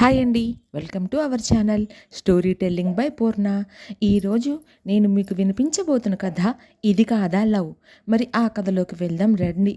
Hi అండి. Welcome to our channel story telling by Purna. ఈరోజు నేను మీకు వినిపించబోతున్న కథ ఇది కాదా లవ్. మరి ఆ కథలోకి వెళ్దాం రండి.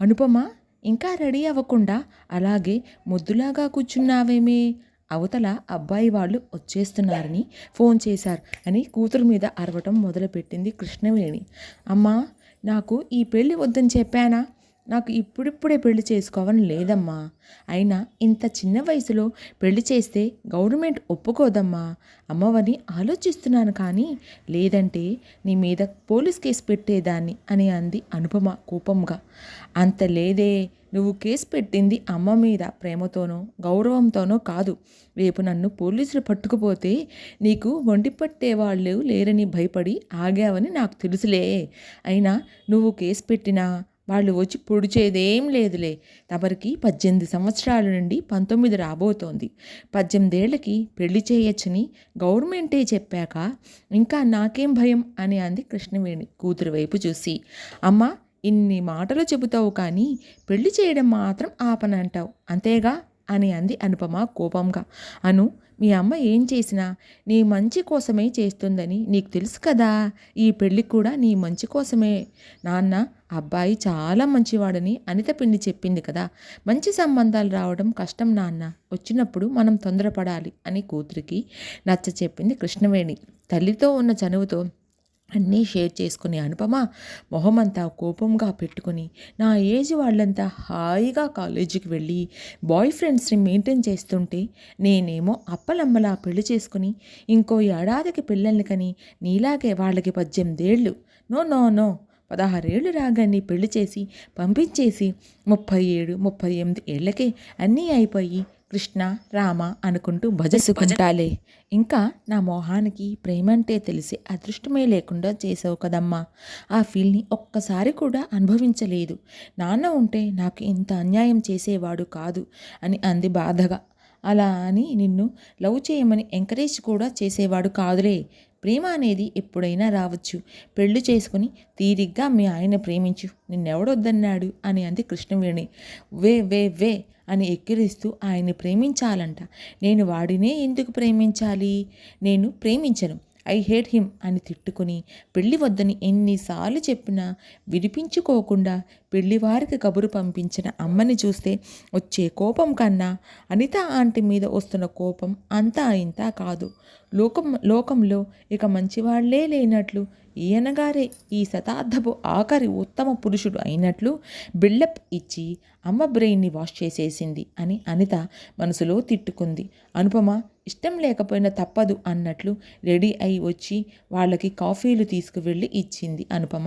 అనుపమ ఇంకా రెడీ అవ్వకుండా అలాగే ముద్దులాగా కూర్చున్నావేమే? అవతల అబ్బాయి వాళ్ళు వచ్చేస్తున్నారని ఫోన్ చేశారు అని కూతురు మీద అరవటం మొదలుపెట్టింది కృష్ణవేణి. అమ్మా నాకు ఈ పెళ్ళి వద్దని చెప్పానా? నాకు ఇప్పుడిప్పుడే పెళ్ళి చేసుకోవాలని లేదమ్మా. అయినా ఇంత చిన్న వయసులో పెళ్ళి చేస్తే గవర్నమెంట్ ఒప్పుకోదమ్మా. అమ్మవని ఆలోచిస్తున్నాను కానీ లేదంటే నీ మీద పోలీస్ కేసు పెట్టేదాన్ని అని అంది అనుపమ కోపంగా. అంత లేదే. నువ్వు కేసు పెట్టింది అమ్మ మీద ప్రేమతోనో గౌరవంతోనో కాదు. రేపు నన్ను పోలీసులు పట్టుకుపోతే నీకు వండి పట్టేవాళ్ళు లేరని భయపడి ఆగావని నాకు తెలుసులే. అయినా నువ్వు కేసు పెట్టినా వాళ్ళు వచ్చి పొడిచేదేం లేదులే. తమరికి పద్దెనిమిది సంవత్సరాల నుండి పంతొమ్మిది రాబోతోంది. పద్దెనిమిదేళ్ళకి పెళ్ళి చేయొచ్చని గవర్నమెంటే చెప్పాక ఇంకా నాకేం భయం అని అంది కృష్ణవేణి కూతురు వైపు చూసి. అమ్మ ఇన్ని మాటలు చెబుతావు కానీ పెళ్ళి చేయడం మాత్రం ఆపనంటావు. అంతేగా? అని అంది అనుపమ కోపంగా. అను మీ అమ్మ ఏం చేసినా నీ మంచి కోసమే చేస్తుందని నీకు తెలుసు కదా. ఈ పెళ్ళి కూడా నీ మంచి కోసమే. నాన్న అబ్బాయి చాలా మంచివాడని అనిత పిండి చెప్పింది కదా. మంచి సంబంధాలు రావడం కష్టం నాన్న. వచ్చినప్పుడు మనం తొందరపడాలి అని కూతురికి నచ్చ చెప్పింది కృష్ణవేణి. తల్లితో ఉన్న చనువుతో అన్నీ షేర్ చేసుకునే అనుపమ మొహమంతా కోపంగా పెట్టుకుని నా ఏజ్ వాళ్ళంతా హాయిగా కాలేజీకి వెళ్ళి బాయ్ ఫ్రెండ్స్ని మెయింటైన్ చేస్తుంటే నేనేమో అప్పలమ్మలా పెళ్ళి చేసుకుని ఇంకో ఏడాదికి పిల్లల్ని కని నీలాగే వాళ్ళకి పద్దెనిమిదేళ్ళు. No no no. పదహారేళ్ళు రాగాన్ని పెళ్ళి చేసి పంపించేసి ముప్పై ఏడు ముప్పై ఎనిమిది ఏళ్ళకే అన్నీ అయిపోయి కృష్ణ రామ అనుకుంటూ భజసుకుంటాలే ఇంకా నా మోహానికి ప్రేమంటే తెలిసి అదృష్టమే లేకుండా చేసావు కదమ్మా. ఆ ఫీల్ని ఒక్కసారి కూడా అనుభవించలేదు. నాన్న ఉంటే నాకు ఇంత అన్యాయం చేసేవాడు కాదు అని అంది బాధగా. అలా అని నిన్ను లవ్ చేయమని ఎంకరేజ్ కూడా చేసేవాడు కాదులే. ప్రేమ అనేది ఎప్పుడైనా రావచ్చు. పెళ్ళి చేసుకుని తీరిగ్గా మీ ఆయన ప్రేమించు. నిన్నెవడొద్దన్నాడు? అని అంది కృష్ణవేణి. వే వే వే అని ఎక్కిరిస్తూ ఆయన్ని ప్రేమించాలంట. నేను వాడినే ఎందుకు ప్రేమించాలి? నేను ప్రేమించను. ఐ హేట్ హిమ్ అని తిట్టుకుని పెళ్ళి వద్దని ఎన్నిసార్లు చెప్పినా విడిపించుకోకుండా పెళ్ళివారికి కబురు పంపించిన అమ్మని చూస్తే వచ్చే కోపం కన్నా అనిత ఆంటీ మీద వస్తున్న కోపం అంతా ఇంత కాదు. లోకం లోకంలో ఇక మంచివాళ్ళే లేనట్లు ఈయనగారే ఈ శతాబ్దపు ఆఖరి ఉత్తమ పురుషుడు అయినట్లు బిల్డప్ ఇచ్చి అమ్మ బ్రెయిన్ని వాష్ చేసేసింది అని అనిత మనసులో తిట్టుకుంది. అనుపమ ఇష్టం లేకపోయినా తప్పదు అన్నట్లు రెడీ అయి వచ్చి వాళ్ళకి కాఫీలు తీసుకువెళ్ళి ఇచ్చింది అనుపమ.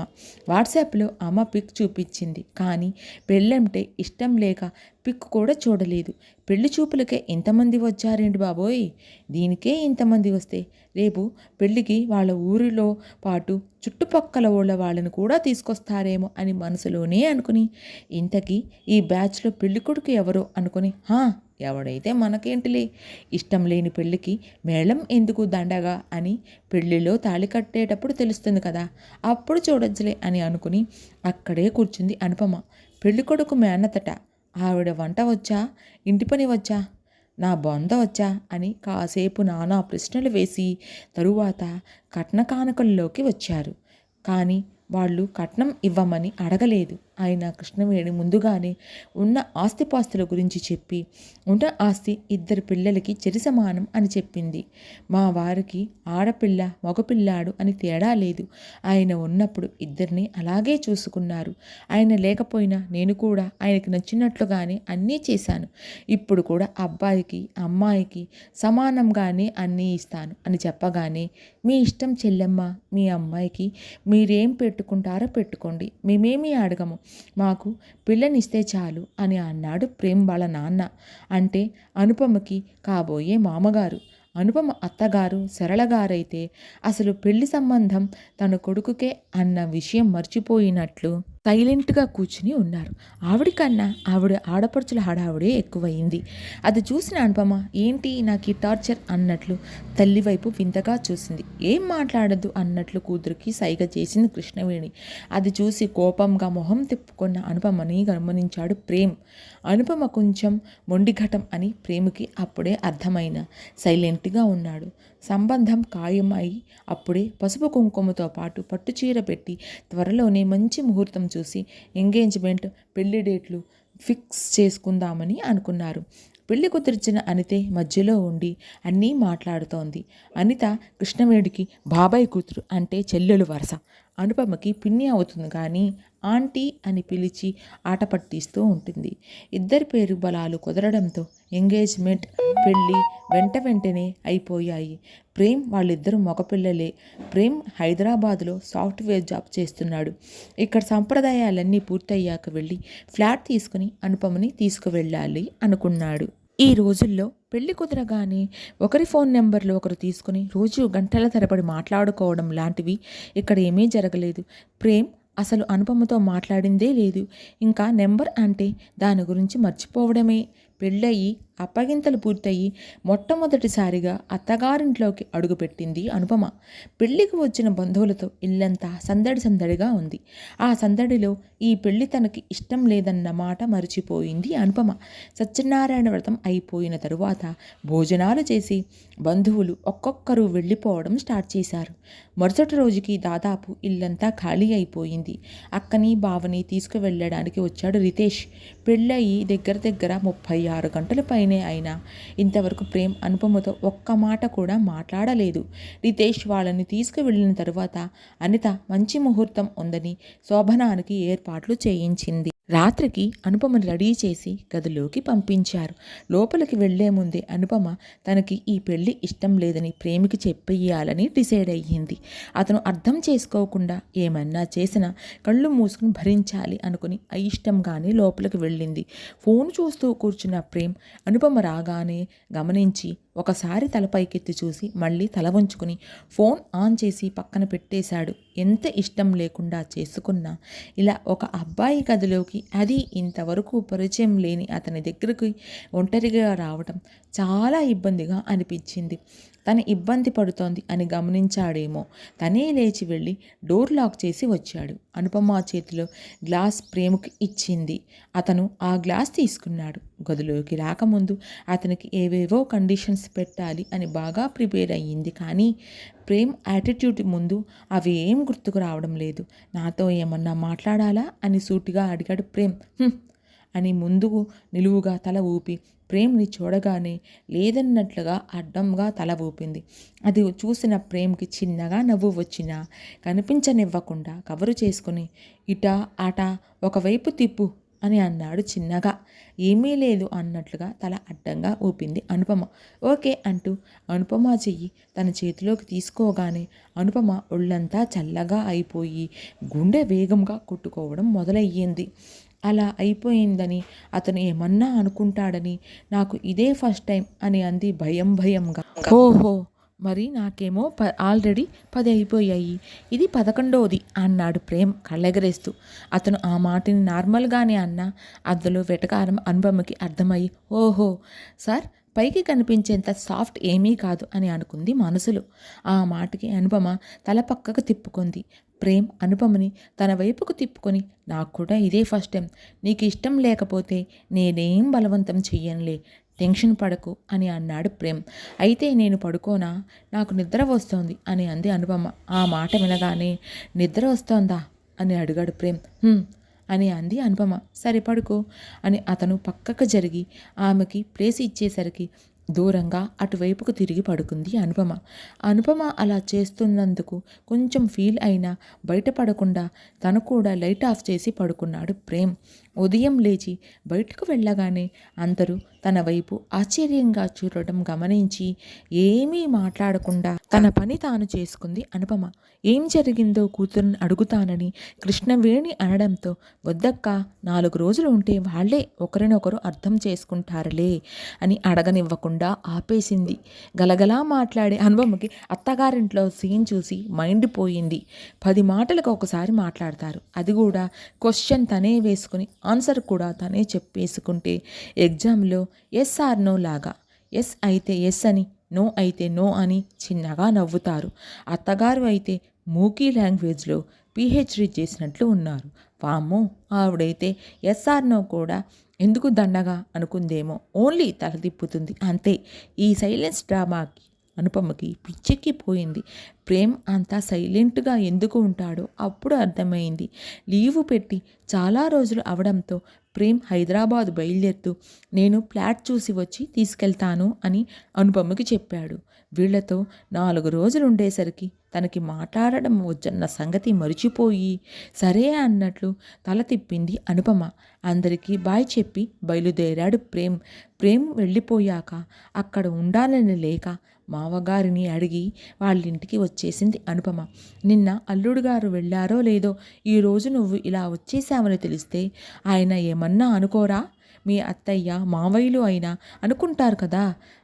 వాట్సాప్లో అమ్మ పిక్ చూపించింది. కానీ పెళ్ళంటే ఇష్టం లేక పిక్ కూడా చూడలేదు. పెళ్ళి చూపులకే ఇంతమంది వచ్చారేంటి బాబోయ్? దీనికే ఇంతమంది వస్తే రేపు పెళ్ళికి వాళ్ళ ఊరిలో పాటు చుట్టుపక్కల వాళ్ళ వాళ్ళని కూడా తీసుకొస్తారేమో అని మనసులోనే అనుకుని ఇంతకీ ఈ బ్యాచ్లో పెళ్ళి కొడుకు ఎవరో అనుకుని హా ఎవడైతే మనకేంటిలే? ఇష్టం లేని పెళ్ళికి మేళం ఎందుకు దండగా అని పెళ్ళిలో తాళి కట్టేటప్పుడు తెలుస్తుంది కదా. అప్పుడు చూడొచ్చులే అని అనుకుని అక్కడే కూర్చుంది అనుపమ. పెళ్ళి కొడుకు మేనతట ఆవిడ వంట వచ్చా? ఇంటి పని వచ్చా? నా బొంద వచ్చా? అని కాసేపు నానా ప్రశ్నలు వేసి తరువాత కట్న కానుకల్లోకి వచ్చారు. కానీ వాళ్ళు కట్నం ఇవ్వమని అడగలేదు. ఆయన కృష్ణవేణి ముందుగానే ఉన్న ఆస్తిపాస్తుల గురించి చెప్పి ఉన్న ఆస్తి ఇద్దరు పిల్లలకి చెరి సమానం అని చెప్పింది. మా వారికి ఆడపిల్ల మగపిల్లాడు అని తేడా లేదు. ఆయన ఉన్నప్పుడు ఇద్దరిని అలాగే చూసుకున్నారు. ఆయన లేకపోయినా నేను కూడా ఆయనకి నచ్చినట్లుగానే అన్నీ చేశాను. ఇప్పుడు కూడా అబ్బాయికి అమ్మాయికి సమానంగానే అన్నీ ఇస్తాను అని చెప్పగానే మీ ఇష్టం చెల్లెమ్మ మీ అమ్మాయికి మీరేం పెట్టు పెట్టుకుంటారో పెట్టుకోండి. మేమేమీ అడగము. మాకు పిల్లనిస్తే చాలు అని అన్నాడు ప్రేమ్ వాళ్ళ నాన్న. అంటే అనుపమకి కాబోయే మామగారు. అనుపమ అత్తగారు సరళగారైతే అసలు పెళ్ళి సంబంధం తన కొడుకుకే అన్న విషయం మర్చిపోయినట్లు సైలెంట్గా కూర్చుని ఉన్నారు. ఆవిడ కన్నా ఆవిడ ఆడపడుచుల హడావుడే ఎక్కువయింది అది చూసిన అనుపమ ఏంటి నాకు ఈ టార్చర్ అన్నట్లు తల్లివైపు వింతగా చూసింది. ఏం మాట్లాడద్దు అన్నట్లు కూతురికి సైగ చేసింది కృష్ణవేణి. అది చూసి కోపంగా మొహం తిప్పుకున్న అనుపమని గమనించాడు ప్రేమ్. అనుపమ కొంచెం మొండిఘటం అని ప్రేమకి అప్పుడే అర్థమైన సైలెంట్గా ఉన్నాడు. సంబంధం ఖాయమై అప్పుడే పసుపు కుంకుమతో పాటు పట్టుచీర పెట్టి త్వరలోనే మంచి ముహూర్తం చూసి ఎంగేజ్మెంట్ పెళ్ళి డేట్లు ఫిక్స్ చేసుకుందామని అనుకున్నారు. పెళ్ళి కుదిర్చిన అనితే మధ్యలో ఉండి అన్నీ మాట్లాడుతోంది. అనిత కృష్ణవేణికి బాబాయ్ కూతురు అంటే చెల్లెలు వరస. అనుపమకి పిన్ని అవుతుంది కానీ ఆంటీ అని పిలిచి ఆట పట్టిస్తూ ఉంటుంది. ఇద్దరి పేరు బలాలు కుదరడంతో ఎంగేజ్మెంట్ పెళ్ళి వెంట వెంటనే అయిపోయాయి. ప్రేమ్ వాళ్ళిద్దరూ మగపిల్లలే. ప్రేమ్ హైదరాబాద్లో సాఫ్ట్వేర్ జాబ్ చేస్తున్నాడు. ఇక్కడ సంప్రదాయాలన్నీ పూర్తయ్యాక వెళ్ళి ఫ్లాట్ తీసుకుని అనుపమని తీసుకువెళ్ళాలి అనుకున్నాడు. ఈ రోజుల్లో పెళ్ళి కుదరగానే ఒకరి ఫోన్ నెంబర్లు ఒకరు తీసుకుని రోజు గంటల తరబడి మాట్లాడుకోవడం లాంటివి ఇక్కడ ఏమీ జరగలేదు. ప్రేమ్ అసలు అనుపమతో మాట్లాడిందే లేదు. ఇంకా నెంబర్ అంటే దాని గురించి మర్చిపోవడమే. పెళ్ళయి అప్పగింతలు పూర్తయి మొట్టమొదటిసారిగా అత్తగారింట్లోకి అడుగుపెట్టింది అనుపమ. పెళ్ళికి వచ్చిన బంధువులతో ఇల్లంతా సందడి సందడిగా ఉంది. ఆ సందడిలో ఈ పెళ్ళి తనకి ఇష్టం లేదన్న మాట మరిచిపోయింది అనుపమ. సత్యనారాయణ వ్రతం అయిపోయిన తరువాత భోజనాలు చేసి బంధువులు ఒక్కొక్కరు వెళ్ళిపోవడం స్టార్ట్ చేశారు. మరుసటి రోజుకి దాదాపు ఇల్లంతా ఖాళీ అయిపోయింది. అక్కని బావని తీసుకువెళ్ళడానికి వచ్చాడు రితేష్. పెళ్ళయి దగ్గర దగ్గర ముప్పై ఆరు గంటల పైన అయినా ఇంతవరకు ప్రేమ్ అనుపమతో ఒక్క మాట కూడా మాట్లాడలేదు. రితేష్ వాళ్ళని తీసుకువెళ్ళిన తరువాత అనిత మంచి ముహూర్తం ఉందని శోభనానికి ఏర్పాట్లు చేయించింది. రాత్రికి అనుపమని రెడీ చేసి గదిలోకి పంపించారు. లోపలికి వెళ్ళే ముందే అనుపమ తనకి ఈ పెళ్ళి ఇష్టం లేదని ప్రేమికి చెప్పేయాలని డిసైడ్ అయ్యింది. అతను అర్థం చేసుకోకుండా ఏమన్నా చేసినా కళ్ళు మూసుకుని భరించాలి అనుకుని అయిష్టంగానే లోపలికి వెళ్ళింది. ఫోన్ చూస్తూ కూర్చున్న ప్రేమ్ అనుపమ రాగానే గమనించి ఒకసారి తలపైకెత్తి చూసి మళ్ళీ తల వంచుకుని ఫోన్ ఆన్ చేసి పక్కన పెట్టేశాడు. ఎంత ఇష్టం లేకుండా చేసుకున్నా ఇలా ఒక అబ్బాయి గదిలోకి అది ఇంతవరకు పరిచయం లేని అతని దగ్గరికి ఒంటరిగా రావటం చాలా ఇబ్బందిగా అనిపించింది. తను ఇబ్బంది పడుతోంది అని గమనించాడేమో. తనే లేచి వెళ్ళి డోర్ లాక్ చేసి వచ్చాడు. అనుపమ చేతిలో గ్లాస్ ప్రేమకు ఇచ్చింది. అతను ఆ గ్లాస్ తీసుకున్నాడు. గదిలోకి రాకముందు అతనికి ఏవేవో కండిషన్స్ పెట్టాలి అని బాగా ప్రిపేర్ అయ్యింది. కానీ ప్రేమ్ యాటిట్యూడ్ ముందు అవి ఏం గుర్తుకు రావడం లేదు. నాతో ఏమన్నా మాట్లాడాలా? అని సూటిగా అడిగాడు ప్రేమ్. అని ముందుకు నిలువుగా తల ఊపి ప్రేమ్ని చూడగానే లేదన్నట్లుగా అడ్డంగా తల ఊపింది. అది చూసిన ప్రేమ్కి చిన్నగా నవ్వు వచ్చినా కనిపించనివ్వకుండా కవరు చేసుకుని ఇటా అట ఒకవైపు తిప్పు అని అన్నాడు చిన్నగా. ఏమీ లేదు అన్నట్లుగా తల అడ్డంగా ఊపింది అనుపమ. ఓకే అంటూ అనుపమ చెయ్యి తన చేతిలోకి తీసుకోగానే అనుపమ ఒళ్ళంతా చల్లగా అయిపోయి గుండె వేగంగా కొట్టుకోవడం మొదలయ్యింది. అలా అయిపోయిందని అతను ఏమన్నా అనుకుంటాడని నాకు ఇదే ఫస్ట్ టైం అని అంది భయం భయంగా. ఓహో! మరి నాకేమో ప ఆల్రెడీ పది అయిపోయాయి. ఇది పదకొండవది అన్నాడు ప్రేమ్ కళ్ళెగరేస్తూ. అతను ఆ మాటని నార్మల్గానే అన్న. అందులో వెటకారం అనుపమకి అర్థమయ్యి ఓహో సార్ పైకి కనిపించేంత సాఫ్ట్ ఏమీ కాదు అని అనుకుంది మనసులో. ఆ మాటకి అనుపమ తల పక్కకు తిప్పుకుంది. ప్రేమ్ అనుపమని తన వైపుకు తిప్పుకొని నాకు కూడా ఇదే ఫస్ట్ టైం. నీకు ఇష్టం లేకపోతే నేనేం బలవంతం చెయ్యనులే. టెన్షన్ పడకు అని అన్నాడు ప్రేమ్. అయితే నేను పడుకోనా? నాకు నిద్ర వస్తోంది అని అంది అనుపమ. ఆ మాట వినగానే నిద్ర వస్తోందా? అని అడిగాడు ప్రేమ్. అని అంది అనుపమ. సరే పడుకో అని అతను పక్కకు జరిగి ఆమెకి ప్లేస్ ఇచ్చేసరికి దూరంగా అటువైపుకు తిరిగి పడుకుంది అనుపమ. అనుపమ అలా చేస్తున్నందుకు కొంచెం ఫీల్ అయినా బయటపడకుండా తను కూడా లైట్ ఆఫ్ చేసి పడుకున్నాడు ప్రేమ్. ఉదయం లేచి బయటకు వెళ్ళగానే అందరూ తన వైపు ఆశ్చర్యంగా చూడటం గమనించి ఏమీ మాట్లాడకుండా తన పని తాను చేసుకుంది. అనుపమ ఏం జరిగిందో కూతురుని అడుగుతానని కృష్ణవేణి అనడంతో వద్దక్క నాలుగు రోజులు ఉంటే వాళ్ళే ఒకరినొకరు అర్థం చేసుకుంటారులే అని అడగనివ్వకుండా ఆపేసింది. గలగలా మాట్లాడే అనుపమకి అత్తగారింట్లో సీన్ చూసి మైండ్ పోయింది పది మాటలకు ఒకసారి మాట్లాడతారు. అది కూడా క్వశ్చన్ తనే వేసుకుని ఆన్సర్ కూడా తనే చెప్పేసుకుంటే ఎగ్జామ్లో ఎస్ ఆర్ నో లాగా. ఎస్ అయితే ఎస్ అని నో అయితే నో అని చిన్నగా నవ్వుతారు. అత్తగారు అయితే మూకీ లాంగ్వేజ్లో పిహెచ్డి చేసినట్లు ఉన్నారు. వామ్మో ఆవిడైతే ఎస్ఆర్ నో కూడా ఎందుకు దండగా అనుకుందేమో ఓన్లీ తలదిప్పుతుంది అంతే ఈ సైలెన్స్ డ్రామాకి అనుపమకి పిచ్చెక్కిపోయింది ప్రేమ్ అంతా సైలెంట్గా ఎందుకు ఉంటాడో అప్పుడు అర్థమైంది. లీవు పెట్టి చాలా రోజులు అవడంతో ప్రేమ్ హైదరాబాద్ బయలుదేరుతూ నేను ఫ్లాట్ చూసి వచ్చి తీసుకెళ్తాను అని అనుపమకి చెప్పాడు. వీళ్ళతో నాలుగు రోజులు ఉండేసరికి తనకి మాట్లాడడం వచ్చన్న సంగతి మరిచిపోయి సరే అన్నట్లు తల తిప్పింది అనుపమ. అందరికీ బాయ్ చెప్పి బయలుదేరాడు ప్రేమ్. ప్రేమ్ వెళ్ళిపోయాక అక్కడ ఉండాలని లేక మావగారిని అడిగి వాళ్ళింటికి వచ్చేసింది అనుపమ. నిన్న అల్లుడు గారు వెళ్ళారో లేదో ఈరోజు నువ్వు ఇలా వచ్చేసావని తెలిస్తే ఆయన ఏమన్నా అనుకోరా? మీ అత్తయ్య మావయ్యలు అయినా అనుకుంటారు కదా?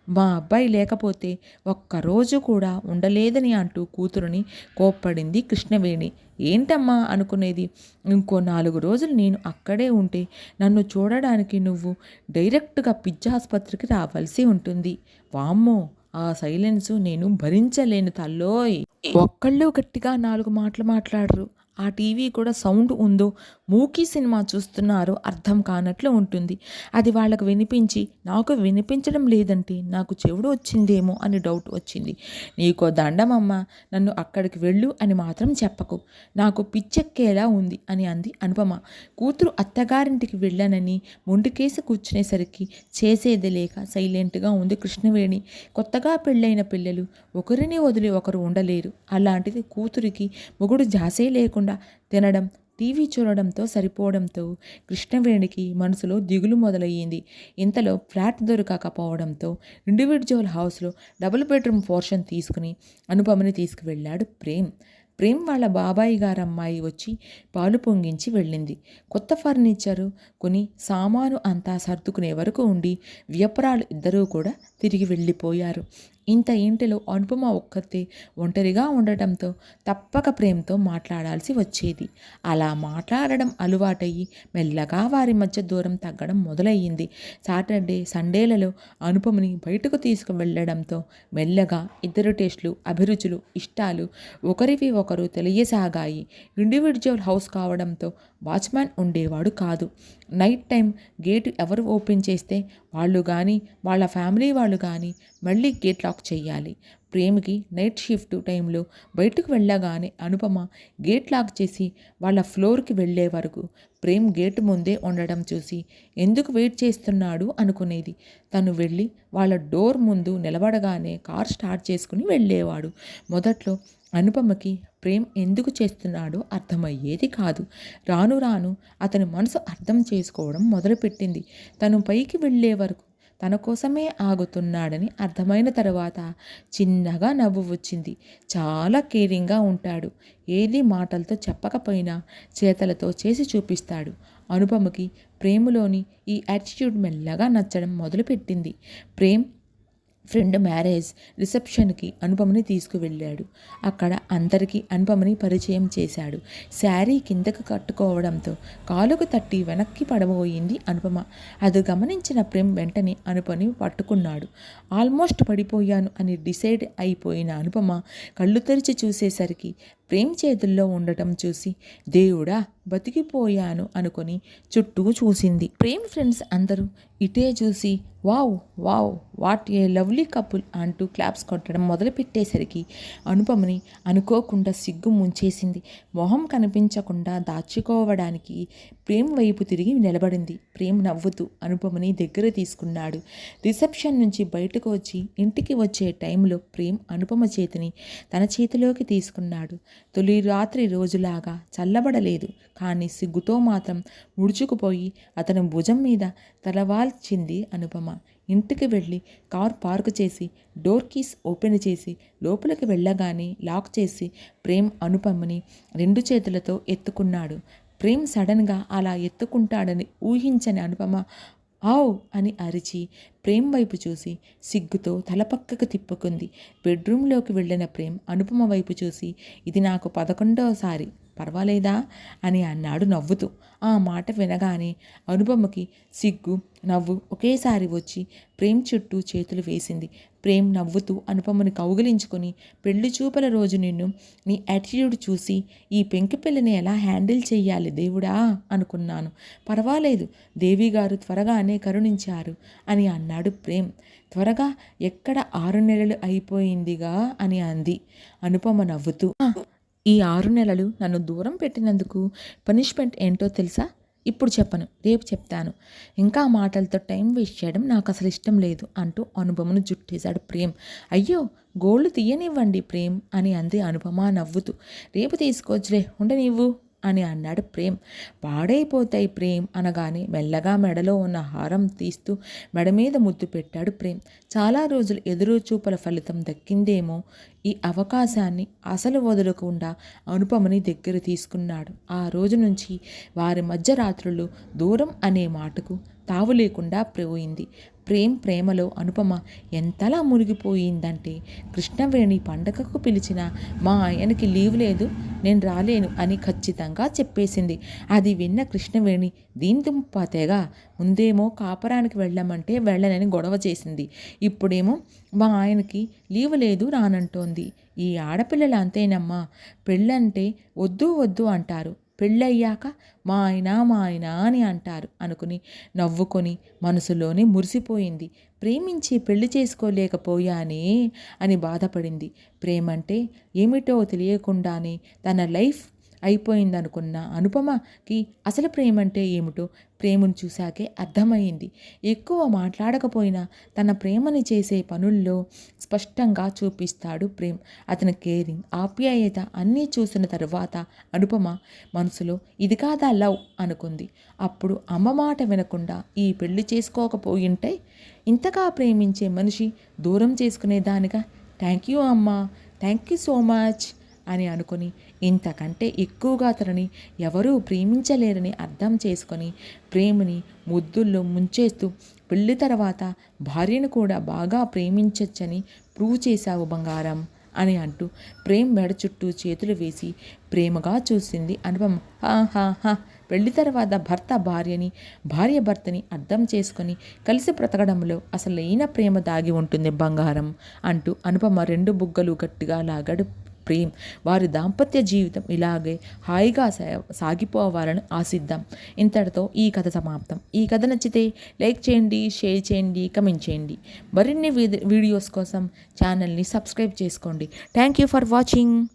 మా అబ్బాయి లేకపోతే ఒక్కరోజు కూడా ఉండలేదని అంటూ కూతురుని కోప్పడింది కృష్ణవేణి. ఏంటమ్మా అనుకునేది? ఇంకో నాలుగు రోజులు నేను అక్కడే ఉంటే నన్ను చూడడానికి నువ్వు డైరెక్ట్గా పిజ్జాసుపత్రికి రావాల్సి ఉంటుంది. వామ్మో! ఆ సైలెన్సు నేను భరించలేను తల్లోయ్. ఒక్కళ్ళు గట్టిగా నాలుగు మాటలు మాట్లాడరు. ఆ టీవీ కూడా సౌండ్ ఉందో మూకీ సినిమా చూస్తున్నారో అర్థం కానట్లు ఉంటుంది. అది వాళ్ళకు వినిపించి నాకు వినిపించడం లేదంటే నాకు చెవుడు వచ్చిందేమో అని డౌట్ వచ్చింది. నీకో దండమమ్మ నన్ను అక్కడికి వెళ్ళు అని మాత్రం చెప్పకు. నాకు పిచ్చెక్కేలా ఉంది అని అంది అనుపమ. కూతురు అత్తగారింటికి వెళ్ళానని మొండికేసి కూర్చునేసరికి చేసేది లేక సైలెంట్గా ఉంది కృష్ణవేణి. కొత్తగా పెళ్ళైన పిల్లలు ఒకరిని వదిలి ఒకరు ఉండలేరు. అలాంటిది కూతురికి మొగుడు జాసే లేకుండా తినడం టీవీ చూడడంతో సరిపోవడంతో కృష్ణవేణికి మనసులో దిగులు మొదలయ్యింది. ఇంతలో ఫ్లాట్ దొరకకపోవడంతో ఇండివిజువల్ హౌస్లో డబుల్ బెడ్రూమ్ పోర్షన్ తీసుకుని అనుపమని తీసుకువెళ్ళాడు ప్రేమ్. ప్రేమ్ వాళ్ళ బాబాయి గారు అమ్మాయి వచ్చి పాలు పొంగించి వెళ్ళింది. కొత్త ఫర్నిచరు కొని సామాను అంతా సర్దుకునే వరకు ఉండి వ్యపరాలు ఇద్దరూ కూడా తిరిగి వెళ్ళిపోయారు. ఇంత ఇంటిలో అనుపమ ఒక్కతే ఒంటరిగా ఉండటంతో తప్పక ప్రేమతో మాట్లాడాల్సి వచ్చేది. అలా మాట్లాడడం అలవాటయ్యి మెల్లగా వారి మధ్య దూరం తగ్గడం మొదలయ్యింది. సాటర్డే సండేలలో అనుపమని బయటకు తీసుకువెళ్ళడంతో మెల్లగా ఇద్దరు టేస్టులు అభిరుచులు ఇష్టాలు ఒకరివి ఒకరు తెలియసాగాయి. ఇండివిజువల్ హౌస్ కావడంతో వాచ్మ్యాన్ ఉండేవాడు కాదు. నైట్ టైం గేటు ఎవరు ఓపెన్ చేస్తే వాళ్ళు కానీ వాళ్ళ ఫ్యామిలీ వాళ్ళు కానీ మళ్ళీ గేట్ లాక్ చేయాలి ప్రేమికి నైట్ షిఫ్ట్ టైంలో బయటకు వెళ్ళగానే అనుపమ గేట్ లాక్ చేసి వాళ్ళ ఫ్లోర్కి వెళ్ళే వరకు ప్రేమ్ గేటు ముందే ఉండడం చూసి ఎందుకు వెయిట్ చేస్తున్నాడు అనుకునేది. తను వెళ్ళి వాళ్ళ డోర్ ముందు నిలబడగానే కార్ స్టార్ట్ చేసుకుని వెళ్ళేవాడు. మొదట్లో అనుపమకి ప్రేమ్ ఎందుకు చేస్తున్నాడో అర్థమయ్యేది కాదు. రాను రాను అతని మనసు అర్థం చేసుకోవడం మొదలుపెట్టింది. తను పైకి వెళ్ళే వరకు తన కోసమే ఆగుతున్నాడని అర్థమైన తర్వాత చిన్నగా నవ్వు వచ్చింది. చాలా కేరింగ్గా ఉంటాడు. ఏది మాటలతో చెప్పకపోయినా చేతలతో చేసి చూపిస్తాడు. అనుపమకి ప్రేమలోని ఈ యాటిట్యూడ్ మెల్లగా నచ్చడం మొదలుపెట్టింది. ప్రేమ్ ఫ్రెండ్ మ్యారేజ్ రిసెప్షన్కి అనుపమని తీసుకువెళ్ళాడు. అక్కడ అందరికీ అనుపమని పరిచయం చేశాడు. శారీ కిందకు కట్టుకోవడంతో కాలుకు తట్టి వెనక్కి పడబోయింది అనుపమ. అది గమనించిన ప్రేమ్ వెంటనే అనుపని పట్టుకున్నాడు. ఆల్మోస్ట్ పడిపోయాను అని డిసైడ్ అయిపోయిన అనుపమ కళ్ళు తెరిచి చూసేసరికి ప్రేమ్ చేతుల్లో ఉండటం చూసి దేవుడా బతికిపోయాను అనుకొని చుట్టూ చూసింది. ప్రేమ్ ఫ్రెండ్స్ అందరూ ఇటే చూసి wow wow what a lovely couple అంటూ క్లాప్స్ కొట్టడం మొదలుపెట్టేసరికి అనుపమని అనుకోకుండా సిగ్గు ముంచేసింది. మొహం కనిపించకుండా దాచుకోవడానికి ప్రేమ్ వైపు తిరిగి నిలబడింది. ప్రేమ్ నవ్వుతూ అనుపమని దగ్గర తీసుకున్నాడు. రిసెప్షన్ నుంచి బయటకు వచ్చి ఇంటికి వచ్చే టైంలో ప్రేమ్ అనుపమ చేతిని తన చేతిలోకి తీసుకున్నాడు. తొలి రాత్రి రోజులాగా చల్లబడలేదు. కానీ సిగ్గుతో మాత్రం ముడుచుకుపోయి అతని భుజం మీద తలవాల్చింది అనుపమ. ఇంటికి వెళ్ళి కార్ పార్క్ చేసి డోర్ కీస్ ఓపెన్ చేసి లోపలికి వెళ్ళగానే లాక్ చేసి ప్రేమ్ అనుపమని రెండు చేతులతో ఎత్తుకున్నాడు. ప్రేమ్ సడన్గా అలా ఎత్తుకుంటాడని ఊహించని అనుపమ ఆవ్ అని అరిచి ప్రేమ్ వైపు చూసి సిగ్గుతో తలపక్కకు తిప్పుకుంది. బెడ్రూమ్లోకి వెళ్ళిన ప్రేమ్ అనుపమ వైపు చూసి ఇది నాకు పదకొండవసారి పర్వాలేదా? అని అన్నాడు నవ్వుతూ. ఆ మాట వినగానే అనుపమకి సిగ్గు నవ్వు ఒకేసారి వచ్చి ప్రేమ్ చుట్టూ చేతులు వేసింది. ప్రేమ్ నవ్వుతూ అనుపమని కౌగిలించుకొని పెళ్ళి చూపల రోజు నిన్ను నీ యాటిట్యూడ్ చూసి ఈ పెంకి పిల్లని ఎలా హ్యాండిల్ చెయ్యాలి దేవుడా అనుకున్నాను. పర్వాలేదు దేవి గారు త్వరగానే కరుణించారు అని అన్నాడు ప్రేమ్. త్వరగా ఎక్కడ ఆరు నెలలు అయిపోయిందిగా అని అంది. అనుపమ నవ్వుతూ ఈ ఆరు నెలలు నన్ను దూరం పెట్టినందుకు పనిష్మెంట్ ఏంటో తెలుసా? ఇప్పుడు చెప్పను రేపు చెప్తాను. ఇంకా మాటలతో టైం వేస్ట్ చేయడం నాకు అసలు ఇష్టం లేదు అంటూ అనుపమను జుట్టేశాడు ప్రేమ్. అయ్యో గోల్డ్ తీయనివ్వండి ప్రేమ్ అని అంది అనుపమ నవ్వుతూ. రేపు తీసుకోవచ్చులే ఉండనివ్వు. అని అన్నాడు ప్రేమ్. పాడైపోతాయి ప్రేమ్ అనగానే మెల్లగా మెడలో ఉన్న హారం తీస్తూ మెడ మీద ముద్దు పెట్టాడు ప్రేమ్. చాలా రోజులు ఎదురు చూపల ఫలితం దక్కిందేమో ఈ అవకాశాన్ని అసలు వదలకుండా అనుపమని దగ్గర తీసుకున్నాడు. ఆ రోజు నుంచి వారి మధ్య రాత్రులు దూరం అనే మాటకు తావు లేకుండా పోయింది. ప్రేమ్ ప్రేమలో అనుపమ ఎంతలా మునిగిపోయిందంటే కృష్ణవేణి పండగకు పిలిచిన మా ఆయనకి లీవ్ లేదు నేను రాలేను అని ఖచ్చితంగా చెప్పేసింది. అది విన్న కృష్ణవేణి దీని దుంపతేగా ముందేమో కాపరానికి వెళ్ళమంటే వెళ్ళనని గొడవ చేసింది. ఇప్పుడేమో మా ఆయనకి లీవ్ లేదు రానంటోంది. ఈ ఆడపిల్లలు అంతేనమ్మా పెళ్ళంటే వద్దు వద్దు అంటారు. పెళ్ళయ్యాక మా ఆయన మా ఆయన అని అంటారు. అనుకుని నవ్వుకొని మనసులోనే మురిసిపోయింది. ప్రేమించి పెళ్ళి చేసుకోలేకపోయానే అని బాధపడింది. ప్రేమంటే ఏమిటో తెలియకుండానే తన లైఫ్ అయిపోయిందనుకున్న అనుపమకి అసలు ప్రేమ అంటే ఏమిటో ప్రేమను చూశాకే అర్థమైంది. ఎక్కువ మాట్లాడకపోయినా తన ప్రేమని చేసే పనుల్లో స్పష్టంగా చూపిస్తాడు ప్రేమ్. అతని కేరింగ్ ఆప్యాయత అన్నీ చూసిన తరువాత అనుపమ మనసులో ఇది కాదా లవ్ అనుకుంది. అప్పుడు అమ్మ మాట వినకుండా ఈ పెళ్ళి చేసుకోకపోయింటే ఇంతగా ప్రేమించే మనిషి దూరం చేసుకునేదానిగా? థ్యాంక్ యూ అమ్మా థ్యాంక్ యూ సో మచ్ అని అనుకుని ఇంతకంటే ఎక్కువగా అతనిని ఎవరూ ప్రేమించలేరని అర్థం చేసుకొని ప్రేమని ముద్దుల్లో ముంచేస్తూ పెళ్ళి తర్వాత భార్యను కూడా బాగా ప్రేమించచ్చని ప్రూవ్ చేశావు బంగారం అని అంటూ ప్రేమ్ మెడ చుట్టూ చేతులు వేసి ప్రేమగా చూసింది అనుపమ. హా పెళ్ళి తర్వాత భర్త భార్యని భార్య భర్తని అర్థం చేసుకొని కలిసి బ్రతకడంలో అసలైన ప్రేమ దాగి ఉంటుంది బంగారం అంటూ అనుపమ రెండు బుగ్గలు గట్టిగా లాగాడు ప్రేమ్. వారి దాంపత్య జీవితం ఇలాగే హాయిగా సాగిపోవాలని ఆశిద్దాం. ఇంతటితో ఈ కథ సమాప్తం. ఈ కథ నచ్చితే లైక్ చేయండి షేర్ చేయండి కమెంట్ చేయండి. మరిన్ని వీడియోస్ కోసం ఛానల్ని సబ్స్క్రైబ్ చేసుకోండి. Thank you for watching.